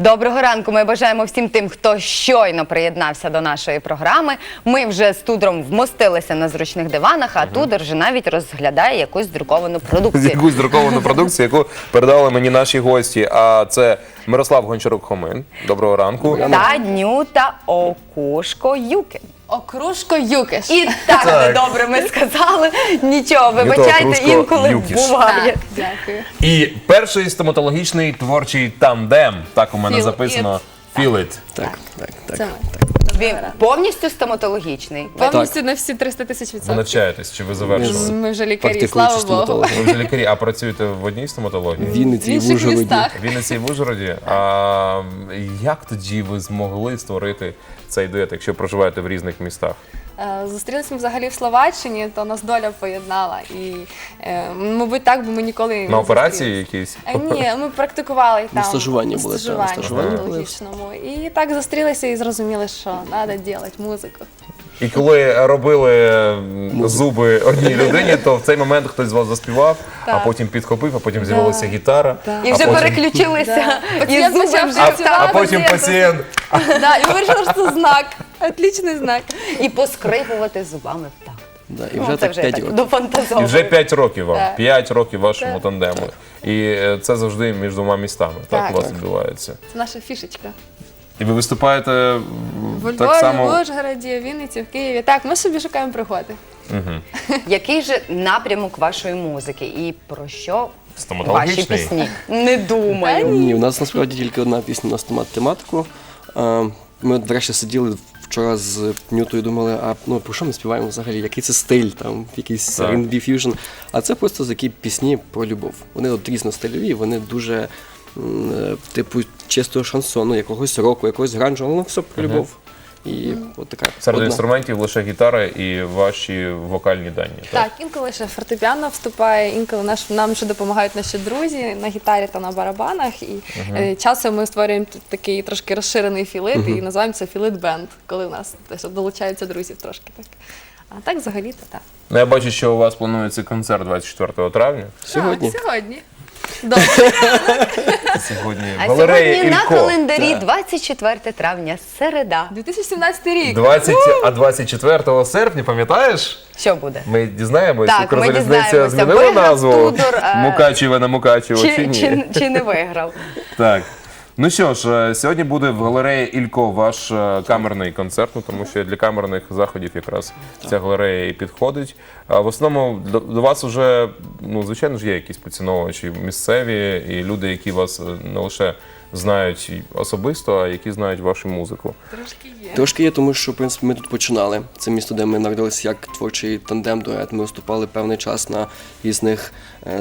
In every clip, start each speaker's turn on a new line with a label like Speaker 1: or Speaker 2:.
Speaker 1: Доброго ранку. Ми бажаємо всім тим, хто щойно приєднався до нашої програми. Ми вже з Тудром вмостилися на зручних диванах, а Тудор вже навіть розглядає якусь друковану продукцію.
Speaker 2: якусь друковану продукцію, яку передали мені наші гості. А це Мирослав Гончарук Хомин. Доброго ранку.
Speaker 1: Та Нюта Окушко Юкін.
Speaker 3: Окружко Юкиш.
Speaker 1: І так,
Speaker 2: Так.
Speaker 1: недобре ми сказали. Нічого, вибачайте,
Speaker 2: Окружко
Speaker 1: інколи
Speaker 2: Юкіш.
Speaker 1: буває.
Speaker 3: Так, дякую.
Speaker 2: І перший стоматологічний творчий тандем. Так у мене
Speaker 3: Feel
Speaker 2: записано. Feel it.
Speaker 4: Так, так, так.
Speaker 3: Так. ми.
Speaker 1: Він повністю стоматологічний.
Speaker 3: Повністю на всі 300 тисяч
Speaker 2: Ви
Speaker 3: відсотків.
Speaker 2: навчаєтесь чи ви завершили?
Speaker 3: Ми вже лікарі,
Speaker 4: Практикуючий
Speaker 3: слава Богу.
Speaker 2: Ви вже лікарі, а працюєте в одній стоматології?
Speaker 4: В Вінниці
Speaker 3: В
Speaker 4: і в
Speaker 3: інших
Speaker 4: Ужгороді.
Speaker 3: містах.
Speaker 2: В Вінниці і в Ужгороді. А як тоді ви змогли створити цей дует, якщо проживаєте в різних містах?
Speaker 3: Е, Зустрілися ми взагалі в Словаччині, то нас доля поєднала. І, е, мабуть, так би ми ніколи не
Speaker 2: На операції якісь?
Speaker 3: Е, Ні, ми практикували там.
Speaker 4: стажуванні були,
Speaker 3: стажуванні
Speaker 4: були.
Speaker 3: І так зустрілися і зрозуміли, що треба робити музику.
Speaker 2: І коли робили зуби одній людині, то в цей момент хтось з вас заспівав, а потім підхопив, а потім з'явилася гітара.
Speaker 1: І вже
Speaker 2: потім-
Speaker 1: переключилися.
Speaker 3: Да.
Speaker 1: І зуби вже
Speaker 2: А, а потім пацієнт.
Speaker 3: Да, і вирішили, що це знак. Отличний знак.
Speaker 1: і поскрипувати зубами в такт.
Speaker 4: Да, і
Speaker 1: Ну,
Speaker 4: вже
Speaker 1: це
Speaker 4: так
Speaker 1: вже
Speaker 4: 5
Speaker 1: так
Speaker 4: років.
Speaker 2: І вже 5 років вам,
Speaker 3: Так.
Speaker 2: 5 років вашому
Speaker 3: Так.
Speaker 2: тандему. І е, це завжди між двома містами. Так,
Speaker 3: Так.
Speaker 2: у вас
Speaker 4: Так.
Speaker 2: відбувається.
Speaker 3: Це наша фішечка.
Speaker 2: І ви виступаєте м,
Speaker 3: В Львові,
Speaker 2: само.
Speaker 3: в Ужгороді, в Вінниці, в Києві. Так, ми собі шукаємо пригоди.
Speaker 1: Який же напрямок вашої музики і про що ваші
Speaker 2: Стоматологічний?
Speaker 1: пісні? Не думаю.
Speaker 4: Ні, у нас насправді тільки одна пісня на стомат тематику. А, Ми, до речі, сиділи вчора з Нютою, думали, а ну про що ми співаємо взагалі? Який це стиль, там якийсь. R&B фьюжн. А це просто такі пісні про любов. Вони от різностильові, вони дуже е, типу чистого шансону, якогось року, якогось гранжу, воно все про любов. І от така
Speaker 2: Серед
Speaker 4: одна.
Speaker 2: інструментів лише гітара і ваші вокальні дані. Так?
Speaker 3: Так, інколи ще фортепіано вступає, інколи наш, нам ще допомагають наші друзі на гітарі та на барабанах. І е, часом ми створюємо тут такий трошки розширений філит і називаємо це філит бенд, коли у нас теж долучаються друзів трошки так. А так взагалі-то так.
Speaker 2: Ну, я бачу, що у вас планується концерт 24 травня.
Speaker 4: Сьогодні.
Speaker 3: Так, сьогодні. Добре.
Speaker 2: Сьогодні
Speaker 1: А
Speaker 2: Валерія
Speaker 1: сьогодні на
Speaker 2: Ілько.
Speaker 1: календарі 24 травня, середа.
Speaker 3: 2017 рік.
Speaker 2: 20, а 24 серпня, пам'ятаєш?
Speaker 1: Що буде?
Speaker 2: Ми дізнаємось,
Speaker 1: Так, ми
Speaker 2: Укрзалізниця
Speaker 1: дізнаємося,
Speaker 2: змінила
Speaker 1: виграв
Speaker 2: назву
Speaker 1: Тудор, е,
Speaker 2: Мукачеве на Мукачево чи,
Speaker 1: Чи,
Speaker 2: ні?
Speaker 1: чи, чи не виграв?
Speaker 2: Так. Ну що ж, е, сьогодні буде в галереї Ілько ваш е, камерний концерт, ну, тому що для камерних заходів якраз ця галерея і підходить. А в основному до, до вас вже, ну, звичайно ж, є якісь поціновувачі місцеві і люди, які вас е, не лише знають особисто, а які знають вашу музику.
Speaker 3: Трошки є.
Speaker 4: Трошки є, тому що в принципі ми тут починали. Це місто, де ми народилися як творчий тандем дует. Ми виступали певний час на різних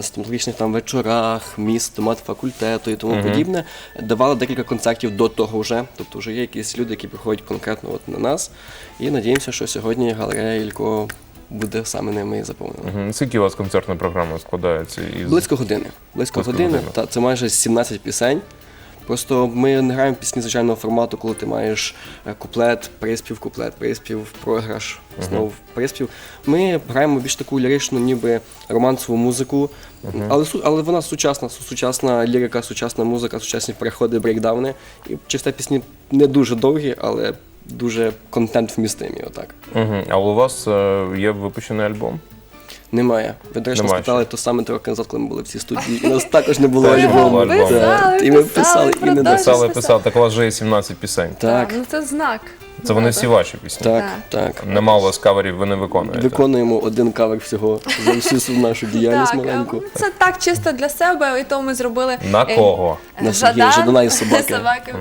Speaker 4: стоматологічних там вечорах, міст, стомат факультету і тому подібне. Давали декілька концертів до того вже. Тобто вже є якісь люди, які приходять конкретно от на нас. І надіємося, що сьогодні галерея Ілько буде саме ними і заповнена.
Speaker 2: Мгм. Скільки у вас концертна програма складається? Із...
Speaker 4: Близько години. Близько,
Speaker 2: Близько
Speaker 4: години.
Speaker 2: години.
Speaker 4: Та це майже 17 пісень. Просто ми не граємо пісні звичайного формату, коли ти маєш е, куплет, приспів, куплет, приспів, програш, знову приспів. Ми граємо більш таку ліричну, ніби романсову музику, але, але вона сучасна, сучасна лірика, сучасна музика, сучасні переходи, брейкдауни. І чисте пісні не дуже довгі, але дуже контент вмістимі. Отак.
Speaker 2: Мгм. А у вас е, є випущений альбом?
Speaker 4: Немає. Ви, до речі,
Speaker 2: Немає
Speaker 4: спитали ще. то саме три роки назад, коли ми були в цій студії, і нас також не було альбому. І ми писали, і не писали.
Speaker 2: Писали, писали. Так у вас вже є 17 пісень.
Speaker 4: Так,
Speaker 3: Ну це знак.
Speaker 2: Це вони всі ваші пісні.
Speaker 4: так,
Speaker 3: Так.
Speaker 2: Нема у вас каверів, ви не виконуєте.
Speaker 4: Виконуємо один кавер всього за всю нашу діяльність
Speaker 3: Так,
Speaker 4: маленьку.
Speaker 3: ну, це так чисто для себе, і то ми зробили.
Speaker 2: На
Speaker 3: е,
Speaker 2: кого?
Speaker 4: На Сергія Жадана і собаки.
Speaker 3: собаки.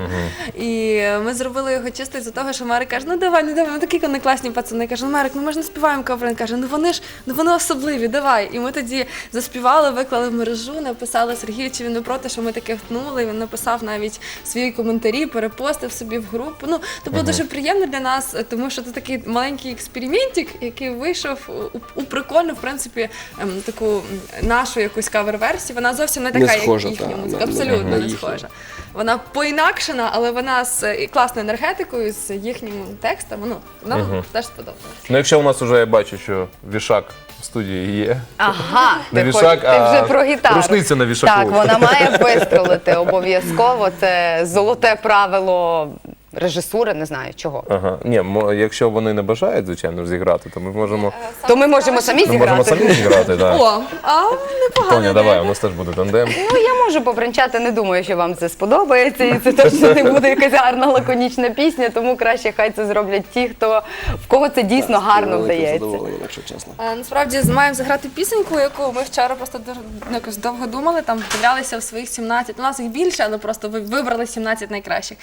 Speaker 3: І ми зробили його чисто із-за того, що Марик каже, ну давай, ну давай, ну такі вони класні пацани. Каже, ну Марик, ну ми ж не співаємо кавер. Він каже, ну вони ж, ну вони особливі, давай. І ми тоді заспівали, виклали в мережу, написали Сергію, чи він не проти, що ми таке втнули. Він написав навіть свої коментарі, перепостив собі в групу. Ну, то було дуже приємно.
Speaker 5: Приємно для нас, тому що це такий маленький експериментик, який вийшов у, у прикольну, в принципі, ем, таку нашу якусь кавер-версію. Вона зовсім не така,
Speaker 4: Не схожа,
Speaker 5: як їхня
Speaker 4: та,
Speaker 5: музика.
Speaker 4: на- на-
Speaker 5: Абсолютно
Speaker 4: на
Speaker 5: не
Speaker 4: їхню.
Speaker 5: схожа. Вона поінакшена, але вона з е, класною енергетикою, з їхніми текстами. Ну, нам теж сподобалося.
Speaker 2: Ну, якщо у нас вже я бачу, що вішак в студії є.
Speaker 1: Ага,
Speaker 2: Не
Speaker 1: ти,
Speaker 2: вішак,
Speaker 1: хочеш- ти
Speaker 2: а
Speaker 1: вже про гітару.
Speaker 2: рушниця на вішаку.
Speaker 1: Так, вона має вистрелити обов'язково. Це золоте правило режисури, не знаю чого.
Speaker 2: Ага. Ні, мо- якщо вони не бажають, звичайно, ж зіграти, то ми можемо,
Speaker 1: То ми можемо самі
Speaker 2: ми можемо
Speaker 1: зіграти.
Speaker 2: самі зіграти. Так.
Speaker 5: О, а непогано.
Speaker 2: Тоня, давай, у нас теж буде тандем.
Speaker 1: Ну, я можу побринчати, не думаю, що вам це сподобається, і це точно не буде якась гарна лаконічна пісня, тому краще хай це зроблять ті, хто в кого це дійсно гарно вдається.
Speaker 4: якщо чесно.
Speaker 5: Е, Насправді маємо заграти пісеньку, яку ми вчора просто дуже ну, якось довго думали, там вдивлялися в своїх 17. У нас їх більше, але просто ви вибрали 17 найкращих.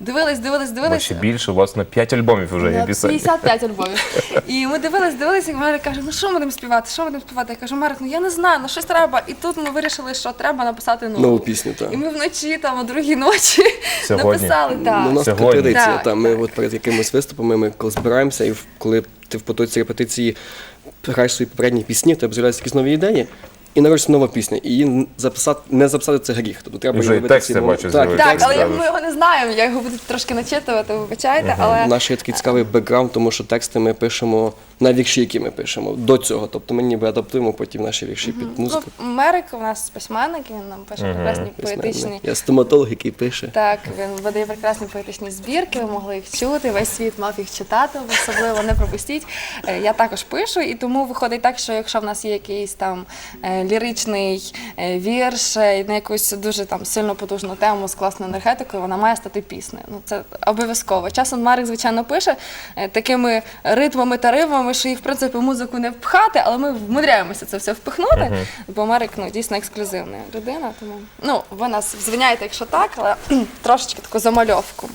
Speaker 5: Дивились, дивились,
Speaker 2: Бо
Speaker 5: дивились.
Speaker 2: ще більше, у вас на 5 альбомів вже є пісень.
Speaker 5: 55 альбомів. І ми дивились, дивились, і Марик каже, ну що ми будемо співати, що ми будемо співати? Я кажу, Марик, ну я не знаю, ну щось треба. І тут ми вирішили, що треба написати нову.
Speaker 4: Нову пісню, так.
Speaker 5: І ми вночі, там, о другій ночі
Speaker 2: Сьогодні.
Speaker 5: написали. Так.
Speaker 4: Ну, у нас
Speaker 2: Сьогодні.
Speaker 4: така традиція.
Speaker 5: Так,
Speaker 4: та, ми от перед якимись виступами ми коли збираємося, і коли ти в потоці репетиції граєш свої попередні пісні, тебе з'являються якісь нові ідеї. І народиться нова пісня. І її записати, не записати це гріх. Тобто треба
Speaker 2: вже і
Speaker 4: робити
Speaker 2: текст,
Speaker 4: ці
Speaker 2: я бачу,
Speaker 4: Так.
Speaker 5: Так, але
Speaker 2: правда.
Speaker 5: ми його не знаємо, я його буду трошки начитувати, вибачайте, але
Speaker 4: наш є такий цікавий бекграунд, тому що тексти ми пишемо на вірші, які ми пишемо до цього. Тобто ми ніби адаптуємо потім наші вірші під музику.
Speaker 5: ну, Мерик у нас письменник, він нам пише прекрасні поетичні.
Speaker 4: Я стоматолог, який пише.
Speaker 5: Так, він видає прекрасні поетичні збірки, ви могли їх чути, весь світ мав їх читати, особливо не пропустіть. Е, Я також пишу, і тому виходить так, що якщо в нас є якийсь там е, ліричний е, вірш е, на якусь дуже там сильно потужну тему з класною енергетикою, вона має стати піснею. Ну це обов'язково. Часом Марик, звичайно, пише е, такими ритмами та ривмами, що їх в принципі в музику не впхати, але ми вмудряємося це все впихнути. Бо Марик ну дійсно ексклюзивна людина. Тому ну ви нас звиняєте, якщо так, але трошечки таку замальовку.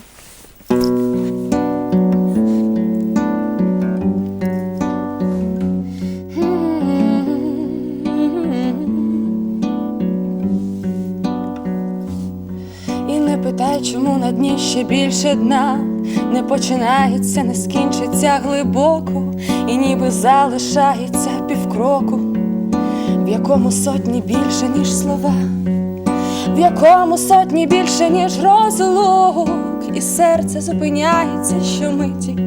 Speaker 3: І не питай, чому на дні ще більше дна не починається, не скінчиться глибоко, і ніби залишається півкроку, в якому сотні більше, ніж слова, в якому сотні більше, ніж розлук, і серце зупиняється щомиті,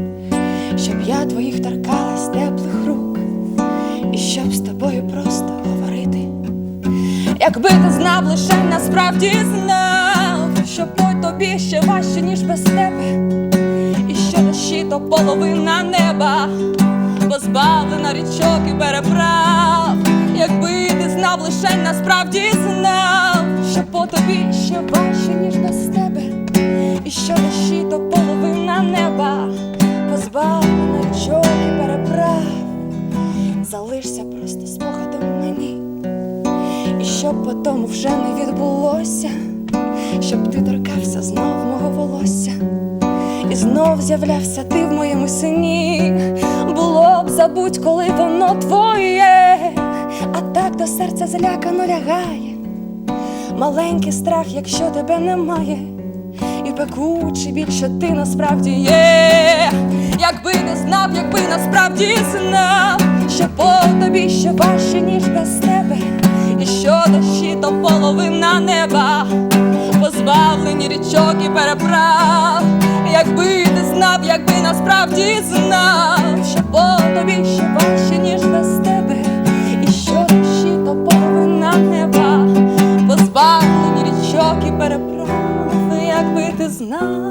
Speaker 3: щоб я твоїх торкалась теплих рук, і щоб з тобою просто говорити. Якби ти знав лише насправді знав, що по тобі ще важче, ніж без тебе, і дощі то половина неба, позбавлена річок і переправ, якби ти знав лише насправді знав, що по тобі ще важче, ніж без тебе, і що дощі то половина неба, позбавлена річок і переправ, залишся просто спогадом мені. І щоб потім вже не відбулося, щоб ти торкався знов мого волосся, і знов з'являвся ти в моєму сині. Було б забудь, коли воно твоє, а так до серця злякано лягає. Маленький страх, якщо тебе немає, і пекучий біль, що ти насправді є. Якби не знав, якби насправді знав, що по тобі ще важче, ніж без тебе, і що дощі то половина неба, позбавлені річок і переправ. Якби знав, якби насправді знав, що по тобі ще важче, ніж без тебе, і що душі то повинна неба, позбавлені річок і переправ, якби ти знав,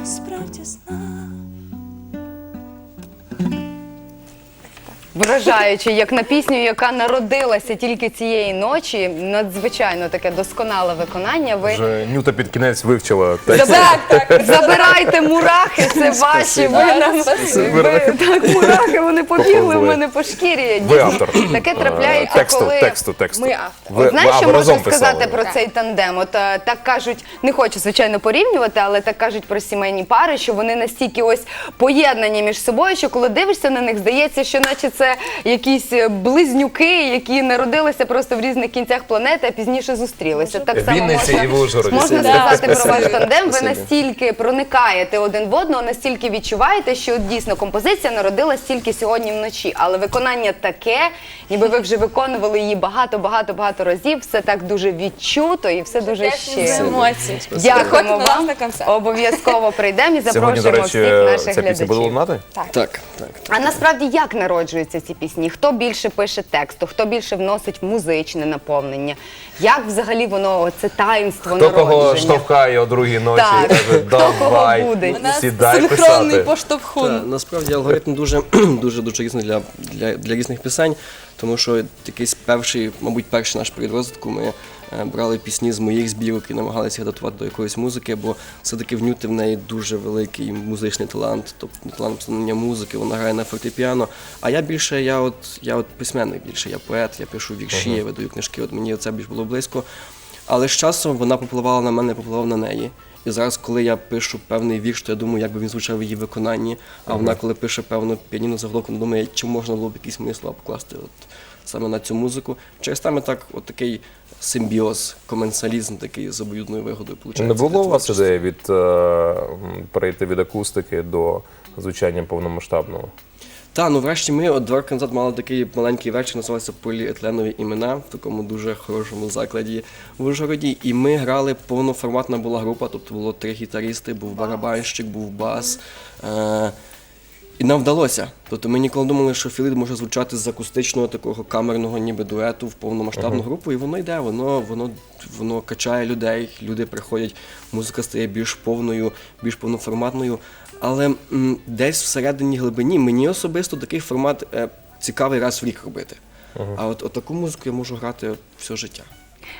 Speaker 3: мене насправді
Speaker 1: Вражаючи, як на пісню, яка народилася тільки цієї ночі, надзвичайно таке досконале виконання. Ви
Speaker 2: Вже Нюта під кінець вивчила текст.
Speaker 1: Заб- Забирайте мурахи, це ваші. Ви нам ви, так, мурахи, вони побігли в мене по шкірі.
Speaker 2: Ви автор.
Speaker 1: Таке
Speaker 2: Е,
Speaker 1: трапляється,
Speaker 2: тексту,
Speaker 1: коли
Speaker 2: тексту, тексту.
Speaker 6: Ми автор.
Speaker 2: Ви,
Speaker 1: От знаєш, що
Speaker 2: ви
Speaker 1: можна
Speaker 2: разом
Speaker 1: сказати
Speaker 2: писали.
Speaker 1: про цей тандем? От е, так кажуть, не хочу звичайно порівнювати, але так кажуть про сімейні пари, що вони настільки ось поєднані між собою, що коли дивишся на них, здається, що наче це якісь е, близнюки, які народилися просто в різних кінцях планети, а пізніше зустрілися. Так само
Speaker 2: Вінниці
Speaker 1: можна,
Speaker 2: і в Ужгороді.
Speaker 1: можна сказати про ваш тандем. Ви настільки проникаєте один в одного, настільки відчуваєте, що дійсно композиція народилась тільки сьогодні вночі, але виконання таке, ніби ви вже виконували її багато, багато, багато разів. Все так дуже відчуто і все дуже щиро.
Speaker 6: емоції.
Speaker 1: Дякуємо
Speaker 6: Приходьте до нас
Speaker 1: вам.
Speaker 6: на концерт.
Speaker 1: Обов'язково прийдемо і
Speaker 2: Сьогодні, до
Speaker 1: запрошуємо
Speaker 2: речі,
Speaker 1: всіх наших
Speaker 2: ця пісня буде
Speaker 1: глядачів.
Speaker 2: лунати?
Speaker 4: Так, так. так.
Speaker 1: А насправді як ці пісні? Хто більше пише тексту, хто більше вносить музичне наповнення? Як взагалі воно це таїнство
Speaker 2: Хто кого штовхає о другій ночі
Speaker 1: Так.
Speaker 2: каже,
Speaker 1: Хто кого
Speaker 2: давай,
Speaker 1: буде?
Speaker 6: У нас
Speaker 2: сідай
Speaker 6: синхронний
Speaker 2: писати.
Speaker 6: поштовхун.
Speaker 4: Та, насправді алгоритм дуже дуже дуже різний для, для, для різних пісень, тому що якийсь перший, мабуть, перший наш перед розвитку ми брали пісні з моїх збірок і намагалися адаптувати до якоїсь музики, бо все-таки в Нюти в неї дуже великий музичний талант, тобто талант писання музики, вона грає на фортепіано. А я більше, я от я от письменник більше, я поет, я пишу вірші, я видаю книжки. От мені це більш було близько. Але з часом вона попливала на мене, попливав на неї. І зараз, коли я пишу певний вірш, то я думаю, як би він звучав в її виконанні. А вона, коли пише певну піаніно заголовку, думає, чи можна було б якісь мої слова покласти от саме на цю музику. Через там так, от такий симбіоз, коменсалізм такий з обоюдною вигодою.
Speaker 2: Не було у вас ідеї від е, перейти від акустики до звучання повномасштабного?
Speaker 4: Та, ну врешті ми от два роки назад мали такий маленький вечір, називався Поліетленові імена в такому дуже хорошому закладі в Ужгороді. І ми грали повноформатна була група, тобто було три гітаристи, був барабанщик, був бас. Е- і нам вдалося. Тобто ми ніколи не думали, що Філіт може звучати з акустичного такого камерного ніби дуету в повномасштабну групу, і воно йде, воно, воно, воно качає людей, люди приходять, музика стає більш повною, більш повноформатною. Але м, десь всередині глибині мені особисто такий формат е, цікавий раз в рік робити. А от, от таку музику я можу грати все життя.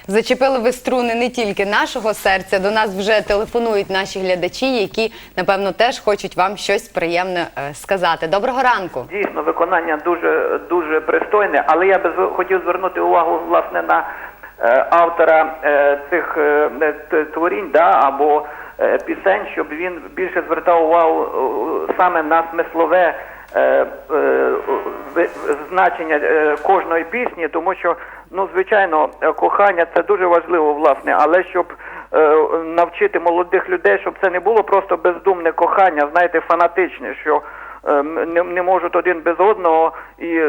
Speaker 1: Зачепили ви струни не тільки нашого серця. До нас вже телефонують наші глядачі, які напевно теж хочуть вам щось приємне е, сказати. Доброго ранку.
Speaker 7: Дійсно, виконання дуже дуже пристойне, але я би хотів звернути увагу власне на е, автора е, цих творінь, да, або пісень, щоб він більше звертав увагу саме на смислове. Е, е, Значення е, кожної пісні, тому що ну звичайно кохання це дуже важливо, власне, але щоб навчити молодих людей, щоб це не було просто бездумне кохання, знаєте, фанатичне, що не, не можуть один без одного, і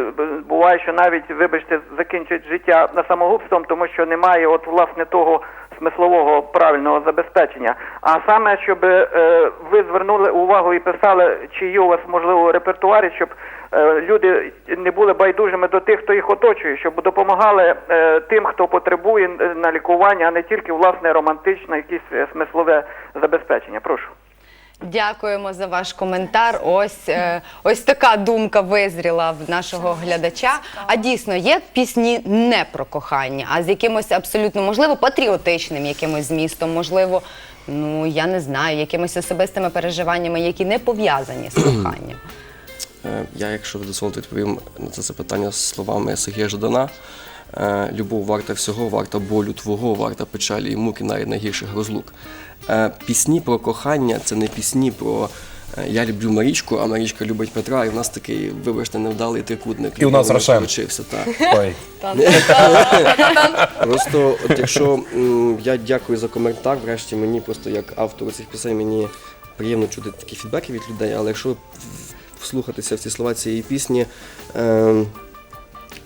Speaker 7: буває, що навіть, вибачте, закінчують життя самогубством, тому що немає от власне того смислового правильного забезпечення. А саме, щоб е, ви звернули увагу і писали, чи є у вас можливо в репертуарі, щоб е, люди не були байдужими до тих, хто їх оточує, щоб допомагали е, тим, хто потребує на лікування, а не тільки власне романтичне, якесь смислове забезпечення. Прошу.
Speaker 1: Дякуємо за ваш коментар. Ось е, ось така думка визріла в нашого глядача. А дійсно є пісні не про кохання, а з якимось абсолютно можливо патріотичним якимось змістом, можливо, ну я не знаю, якимись особистими переживаннями, які не пов'язані з коханням.
Speaker 4: Е, Я, якщо ви дозволите, відповім на це запитання словами Сергія Жадана. Е, Любов варта всього, варта болю твого, варта печалі і муки, навіть найгірших розлук. Е, Пісні про кохання це не пісні про е, я люблю Марічку, а Марічка любить Петра, і в нас такий, вибачте, невдалий трикутник.
Speaker 2: І у нас
Speaker 4: так.
Speaker 2: Ой.
Speaker 4: Просто, от якщо я дякую за коментар, врешті мені просто як автору цих пісень мені приємно чути такі фідбеки від людей, але якщо вслухатися в ці слова цієї пісні, ем,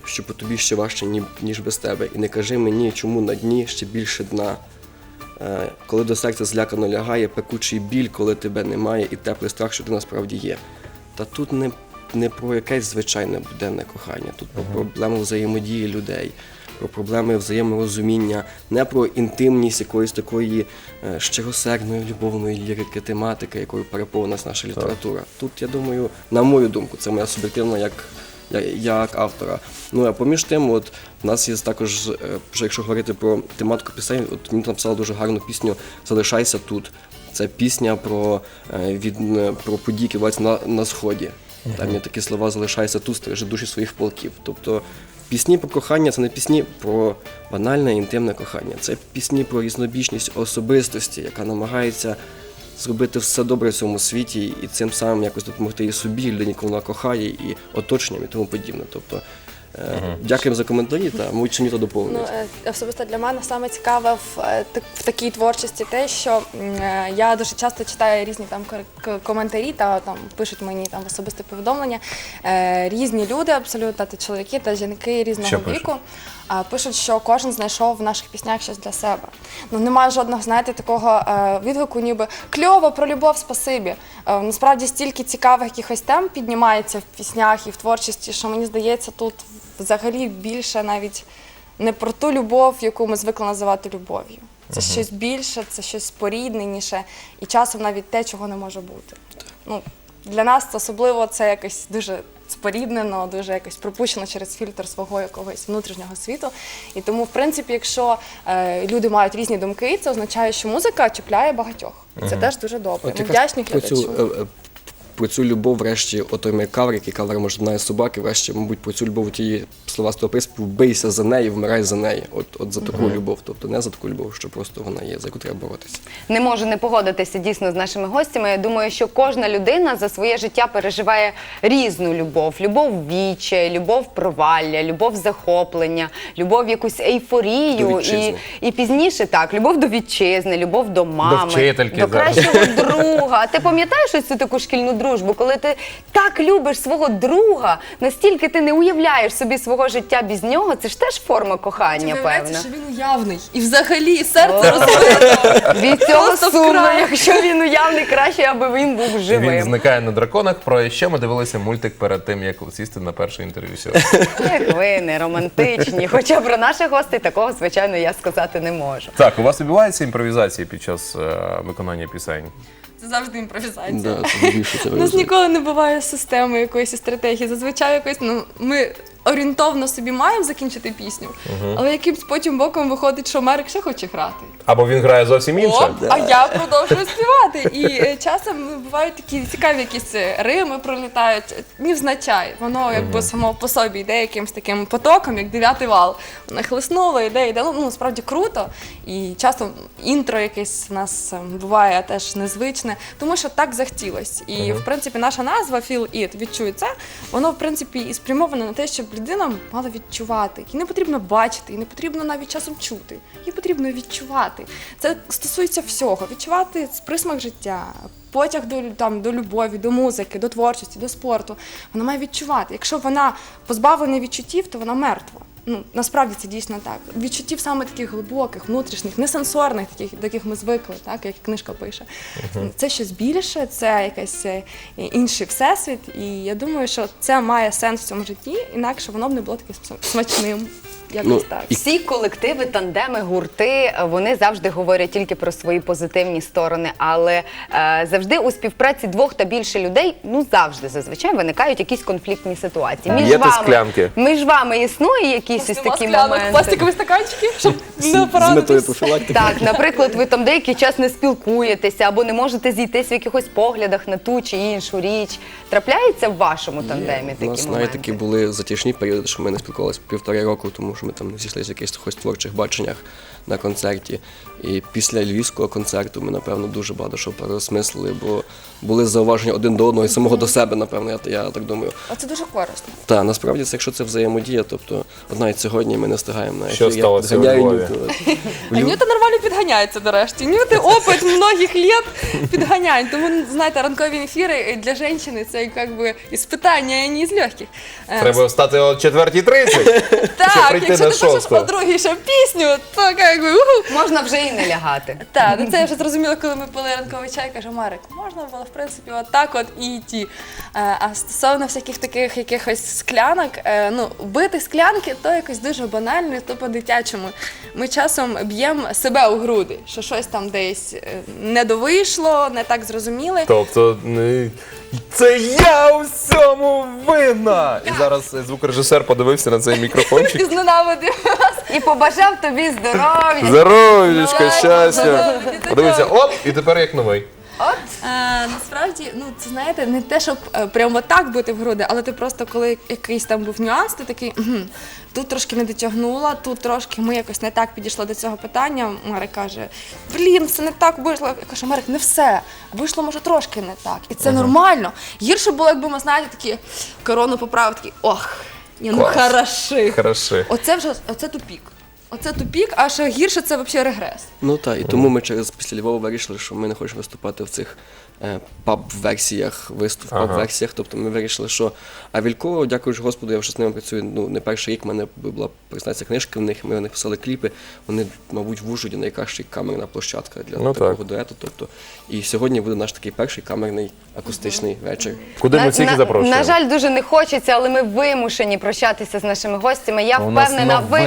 Speaker 4: що по тобі ще важче, ніж без тебе. І не кажи мені, чому на дні ще більше дна. Е, коли до серця злякано лягає, пекучий біль, коли тебе немає, і теплий страх, що ти насправді є. Та тут не, не про якесь звичайне буденне кохання, тут про проблему взаємодії людей, про проблеми взаєморозуміння, не про інтимність якоїсь такої е, щиросердної любовної лірики, тематики, якою переповнена наша література. Тут, я думаю, на мою думку, це моя суб'єктивна як як, автора. Ну а поміж тим, от в нас є також, вже якщо говорити про тематику пісень, от мені написали дуже гарну пісню Залишайся тут. Це пісня про, е, від, про події, які відбуваються на, на сході. Там є такі слова залишайся тут, стережи душі своїх полків. Тобто пісні про кохання це не пісні про банальне інтимне кохання. Це пісні про різнобічність особистості, яка намагається зробити все добре в цьому світі і цим самим якось допомогти і собі, людині, яку вона кохає, і оточенням, і тому подібне. Тобто, е, дякуємо за коментарі та мабуть, що мені то
Speaker 3: Ну,
Speaker 4: доповнюють.
Speaker 3: е, особисто для мене саме цікаве в, е, в такій творчості те, що я дуже часто читаю різні там коментарі та там пишуть мені там особисте повідомлення. Різні люди, абсолютно та чоловіки та жінки різного
Speaker 2: Що
Speaker 3: віку. а, Пишуть, що кожен знайшов в наших піснях щось для себе. Ну немає жодного, знаєте, такого е, відгуку, ніби кльово про любов, спасибі. Е, насправді стільки цікавих якихось тем піднімається в піснях і в творчості, що мені здається, тут взагалі більше навіть не про ту любов, яку ми звикли називати любов'ю. Це щось більше, це щось спорідненіше, і часом навіть те, чого не може бути. Ну, для нас це особливо це якось дуже споріднено, дуже якось пропущено через фільтр свого якогось внутрішнього світу. І тому, в принципі, якщо е, люди мають різні думки, це означає, що музика чіпляє багатьох. І Це теж дуже добре.
Speaker 4: От
Speaker 3: Ми
Speaker 4: якраз
Speaker 3: вдячні
Speaker 4: про цю,
Speaker 3: глядачу.
Speaker 4: е, е, про цю любов, врешті, отой мій кавер, який кавер може знає собаки, врешті, мабуть, про цю любов ті слова з того приспіву бийся за неї, вмирай за неї. От, от за таку любов. Тобто не за таку любов, що просто вона є, за яку треба боротися.
Speaker 1: Не можу не погодитися дійсно з нашими гостями. Я думаю, що кожна людина за своє життя переживає різну любов: любов віче, любов провалля, любов захоплення, любов якусь ейфорію
Speaker 4: До
Speaker 1: і, і пізніше так, любов до вітчизни, любов до мами,
Speaker 2: вчительки
Speaker 1: до кращого друга. Ти пам'ятаєш ось цю таку шкільну дружбу, коли ти так любиш свого друга, настільки ти не уявляєш собі свого життя без нього. Це ж теж форма кохання, певна.
Speaker 3: що він уявний. І взагалі серце розбито.
Speaker 1: Від цього
Speaker 3: Просто
Speaker 1: сумно,
Speaker 3: вкрай.
Speaker 1: якщо він уявний, краще, аби він був
Speaker 2: Він
Speaker 1: живим.
Speaker 2: зникає на драконах. Про що ми дивилися мультик перед тим, як сісти на перше інтерв'ю сьогодні.
Speaker 1: Як ви не романтичні. Хоча про наших гостей такого, звичайно, я сказати не можу.
Speaker 2: Так, у вас відбуваються імпровізації під час е, виконання пісень?
Speaker 3: Це завжди імпровізація.
Speaker 4: Да, це
Speaker 3: У нас ніколи не буває системи якоїсь стратегії. Зазвичай якось ну ми орієнтовно собі маємо закінчити пісню, але якимсь потім боком виходить, що Мерик ще хоче грати.
Speaker 2: Або він грає зовсім інше?
Speaker 3: О, а я продовжую співати. І е, часом ну, бувають такі цікаві якісь е, рими пролітають. Невзначай. Воно якби само по собі йде якимось таким потоком, як дев'ятий вал. Нахлиснуло, йде, йде. Ну, ну насправді круто. І часом інтро якесь в нас е, буває теж незвичне, тому що так захотілось. І в принципі наша назва Feel It, відчуй це, воно в принципі і спрямоване на те, щоб людина мала відчувати. Їй не потрібно бачити, їй не потрібно навіть часом чути. Їй потрібно відчувати. Це стосується всього. Відчувати присмак життя. Потяг до, там, до любові, до музики, до творчості, до спорту. Вона має відчувати. Якщо вона позбавлена відчуттів, то вона мертва. Ну, насправді це дійсно так. Відчуттів саме таких глибоких, внутрішніх, несенсорних, таких, до яких ми звикли, так, як книжка пише. Це щось більше, це якийсь е, інший всесвіт. І я думаю, що це має сенс в цьому житті, інакше воно б не було таким смачним. Якось
Speaker 4: Ну,
Speaker 3: так.
Speaker 1: Всі колективи, тандеми, гурти вони завжди говорять тільки про свої позитивні сторони, але е, завжди у співпраці двох та більше людей, ну завжди зазвичай виникають якісь конфліктні ситуації. Між
Speaker 2: Б'єте
Speaker 1: вами,
Speaker 2: склянки?
Speaker 1: між вами існує якісь ось такі
Speaker 3: склянок,
Speaker 1: моменти.
Speaker 3: пластикові стаканчики, щоб не
Speaker 4: з метою профілактики.
Speaker 1: Так, наприклад, ви там деякий час не спілкуєтеся або не можете зійтись в якихось поглядах на ту чи іншу річ. Трапляється в вашому тандемі
Speaker 4: У
Speaker 1: такі
Speaker 4: нас навіть такі були затяжні періоди, що ми не спілкувалися півтора року, тому що ми там зійшлися в якихось творчих баченнях на концерті. І після львівського концерту ми, напевно, дуже багато що переосмислили, бо були зауваження один до одного і самого до себе, напевно, я, я так думаю.
Speaker 3: А це дуже корисно.
Speaker 4: Та насправді це, якщо це взаємодія, тобто навіть сьогодні ми не встигаємо на
Speaker 2: Що
Speaker 4: ефір, я
Speaker 2: сталося у
Speaker 4: підганяю
Speaker 2: Львові?
Speaker 4: Нюту.
Speaker 3: А Нюта нормально підганяється нарешті. Нюти опит многих літ підганянь. Тому, знаєте, ранкові ефіри для жінки це якби іспитання, а не з легких. Е,
Speaker 2: Треба встати о 4.30.
Speaker 3: Так,
Speaker 2: прийти
Speaker 3: якщо
Speaker 2: на
Speaker 3: ти пишеш
Speaker 2: шосту.
Speaker 3: подругі ще пісню, то якби уху.
Speaker 1: Можна вже і не лягати.
Speaker 3: Так, ну це я вже зрозуміла, коли ми пили ранковий чай, каже Марик, можна було в принципі отак от і йти. Е, А стосовно всяких таких якихось склянок, е, ну бити склянки то якось дуже банально, то по-дитячому. Ми часом б'ємо себе у груди, що щось там десь е, не довийшло, не так зрозуміли.
Speaker 2: Тобто, не- це я у всьому винна! І зараз звукорежисер подивився на цей мікрофончик.
Speaker 3: І зненавидив вас.
Speaker 1: І побажав тобі здоров'я.
Speaker 2: Здоров'ячка, щастя! Подивися, оп, і тепер як новий.
Speaker 3: Е, насправді, ну це знаєте, не те, щоб е, прямо так бити в груди, але ти просто коли якийсь там був нюанс, ти такий угу, тут трошки не дотягнула, тут трошки ми якось не так підійшли до цього питання. Марик каже: Блін, це не так вийшло. Я кажу, Марик, не все. Вийшло, може, трошки не так. І це нормально. Гірше було, якби ми знаєте, такі корону поправили, такі ох, ні, ну хороши.
Speaker 2: Хороши.
Speaker 3: Оце вже оце тупік. Оце тупік, а ще гірше це взагалі регрес.
Speaker 4: Ну так, і тому ми через після Львова вирішили, що ми не хочемо виступати в цих паб-версіях, виступ
Speaker 2: Ага.
Speaker 4: паб-версіях. Тобто ми вирішили, що а Вілько, дякуючи Господу, я вже з ними працюю. Ну не перший рік в мене була презентація книжки в них. Ми вони писали кліпи. Вони, мабуть, в Ужгороді найкраща камерна площадка для
Speaker 2: Ну,
Speaker 4: такого
Speaker 2: так.
Speaker 4: дуету. Тобто, і сьогодні буде наш такий перший камерний акустичний вечір.
Speaker 2: Куди ми всіх і запрошуємо?
Speaker 1: на жаль, дуже не хочеться, але ми вимушені прощатися з нашими гостями. Я
Speaker 2: У
Speaker 1: впевнена, ви,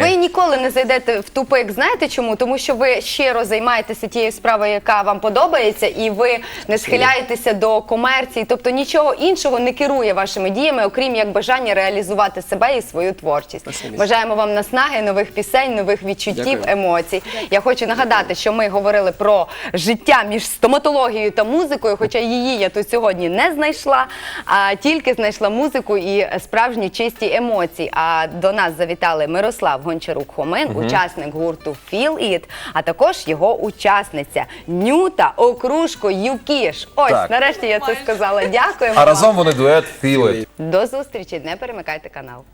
Speaker 1: ви ніколи не зайдете в тупик. Знаєте чому? Тому що ви щиро займаєтеся тією справою, яка вам подобається, і ви не схиляєтеся до комерції. Тобто нічого іншого не керує вашими діями, окрім як бажання реалізувати себе і свою творчість. Бажаємо вам наснаги, нових пісень, нових відчуттів,
Speaker 4: Дякую.
Speaker 1: емоцій. Я хочу нагадати, що ми говорили про життя між стоматологією та музикою, хоча її я тут сьогодні не знайшла, а тільки знайшла музику і справжні чисті емоції. А до нас завітали Мирослав Гончарук Хомин, учасник гурту Feel It, а також його учасниця Нюта Окрушко Юкіш. Ось
Speaker 2: Так.
Speaker 1: нарешті я це сказала. Дякуємо.
Speaker 2: А
Speaker 1: вам.
Speaker 2: разом вони дует Feel
Speaker 1: до зустрічі. Не перемикайте канал.